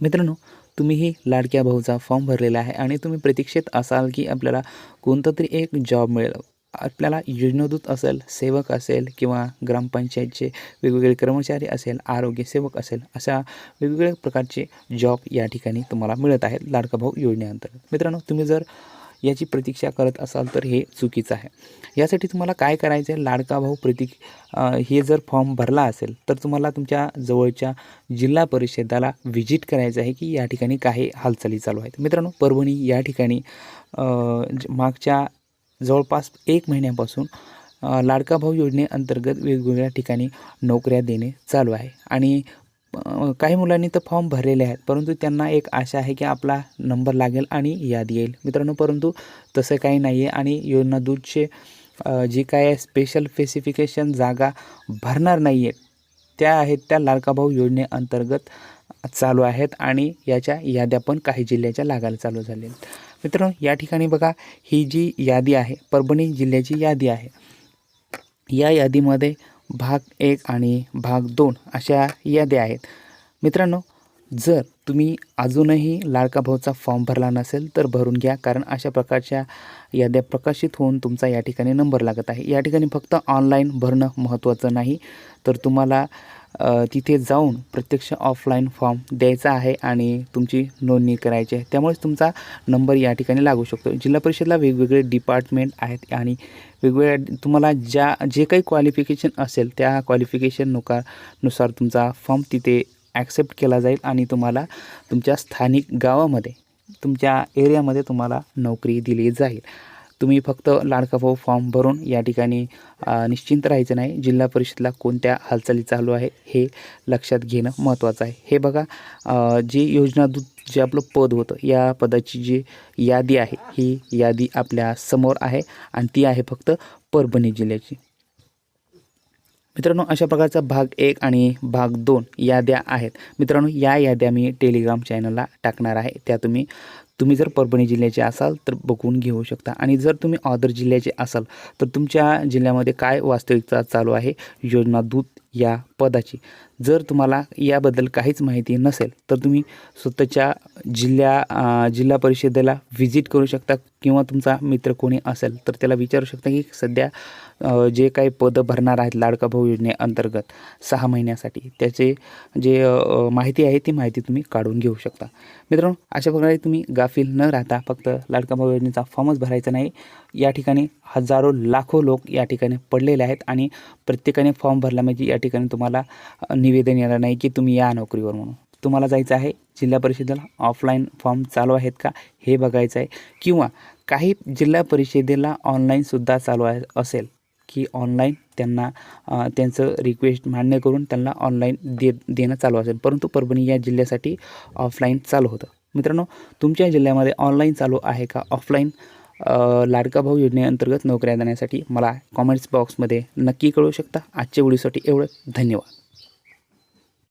मित्रांनो तुम्हीही लाडक्या भाऊचा फॉर्म भरलेला आहे आणि तुम्ही प्रतीक्षेत असाल की आपल्याला कोणता तरी एक जॉब मिळेल. आपल्याला योजनादूत असेल सेवक असेल किंवा ग्रामपंचायतचे वेगवेगळे कर्मचारी असेल आरोग्य सेवक असेल अशा वेगवेगळ्या प्रकारचे जॉब या ठिकाणी तुम्हाला मिळत आहेत लाडका भाऊ योजनेअंतर्गत. मित्रांनो तुम्ही जर याची प्रतीक्षा करत असाल तर हे चुकीचं आहे. यासाठी तुम्हाला काय करायचं आहे लाडका भाऊ प्रतीक हे जर फॉर्म भरला असेल तर तुम्हाला तुमच्या जवळच्या जिल्हा परिषदाला व्हिजिट करायचं आहे की या ठिकाणी काही हालचाली चालू आहेत. मित्रांनो परभणी या ठिकाणी ज- मागच्या जवळपास एक महिन्यापासून लाडका भाऊ योजनेअंतर्गत वेगवेगळ्या ठिकाणी नोकऱ्या देणे चालू आहे. आणि काही मुलांनी तर फॉर्म भरलेले आहेत परंतु त्यांना एक आशा आहे की आपला नंबर लागेल आणि यादी येईल. मित्रांनो परंतु तसं काही नाही आहे आणि योजना दूधचे जे जी काय स्पेशल स्पेसिफिकेशन जागा भरणार नाही आहेत त्या आहेत त्या लाडकाभाऊ योजनेअंतर्गत चालू आहेत आणि याच्या याद्या पण काही जिल्ह्याच्या लागायला चालू झाले आहेत. मित्रांनो या ठिकाणी बघा ही जी यादी आहे परभणी जिल्ह्याची यादी आहे. या यादीमध्ये भाग एक आणि भाग दोन अशा याद्या आहेत. मित्रांनो जर तुम्ही अजूनही लाडका भाऊचा फॉर्म भरला नसेल तर भरून घ्या कारण अशा प्रकारच्या याद्या प्रकाशित होऊन तुमचा या ठिकाणी नंबर लागत आहे. या ठिकाणी फक्त ऑनलाईन भरणं महत्त्वाचं नाही. तर तुम्हाला तिथे जाऊन प्रत्यक्ष ऑफलाईन फॉर्म द्यायचा आहे आणि तुमची नोंदणी करायची आहे. त्यामुळेच तुमचा नंबर या ठिकाणी लागू शकतो. जिल्हा परिषदला वेगवेगळे डिपार्टमेंट आहेत आणि वेगवेगळ्या तुम्हाला ज्या जे काही क्वालिफिकेशन असेल त्या क्वालिफिकेशननुकारनुसार तुमचा फॉर्म तिथे ॲक्सेप्ट केला जाईल आणि तुम्हाला तुमच्या स्थानिक गावामध्ये तुमच्या एरियामध्ये तुम्हाला नोकरी दिली जाईल. तुम्ही फक्त लाडका भाऊ फॉर्म भरून या ठिकाणी निश्चिंत राहायचं नाही. जिल्हा परिषदला कोणत्या हालचाली चालू आहे हे लक्षात घेणं महत्त्वाचं आहे. हे बघा जे जी योजना जे आपलं पद होतं या पदाची जी यादी आहे ही यादी आपल्यासमोर आहे आणि ती आहे फक्त परभणी जिल्ह्याची. मित्रांनो अशा प्रकारचा भाग एक आणि भाग दोन याद्या आहेत. मित्रांनो या याद्या मी टेलिग्राम चॅनलला टाकणार आहे. त्या तुम्ही तुम्ही जर परभणी जिल्ह्याचे असाल तर बघून घेऊ शकता. आणि जर तुम्ही ऑदर जिल्ह्याचे असाल तर तुमच्या जिल्ह्यामध्ये काय वास्तविकता चालू आहे? योजना दूत या पदाची. जर तुम्हाला याबद्दल काहीच माहिती नसेल तर तुम्ही स्वतःच्या जिल्ह्या जिल्हा परिषदेला व्हिजिट करू शकता किंवा तुमचा मित्र कोणी असेल तर त्याला विचारू शकता की सध्या जे काही पदं भरणार आहेत लाडका भाऊ योजनेअंतर्गत सहा महिन्यासाठी त्याचे जे माहिती आहे ती माहिती तुम्ही काढून घेऊ शकता. मित्रांनो अशा प्रकारे तुम्ही गाफील न राहता फक्त लाडका भाऊ योजनेचा फॉर्मच भरायचा नाही या ठिकाणी हजारो लाखो लोक या ठिकाणी पडलेले आहेत आणि प्रत्येकाने फॉर्म भरला म्हणजे या ठिकाणी तुम्हाला निवेदन येणार नाही की तुम्ही या नोकरीवर म्हणून. तुम्हाला जायचं आहे जिल्हा परिषदेला ऑफलाईन फॉर्म चालू आहेत का हे बघायचं आहे. किंवा काही जिल्हा परिषदेला ऑनलाईनसुद्धा चालू आहे असेल की ऑनलाईन त्यांना त्यांचं रिक्वेस्ट मान्य करून त्यांना ऑनलाईन दे देणं चालू असेल. परंतु परभणी या जिल्ह्यासाठी ऑफलाईन चालू होतं. मित्रांनो तुमच्या जिल्ह्यामध्ये ऑनलाईन चालू आहे का? ऑफलाईन लाडका भाऊ योजनेअंतर्गत नोकऱ्या देण्यासाठी मला कॉमेंट्स बॉक्समध्ये नक्की कळू शकता. आजच्या व्हिडिओसाठी एवढं धन्यवाद.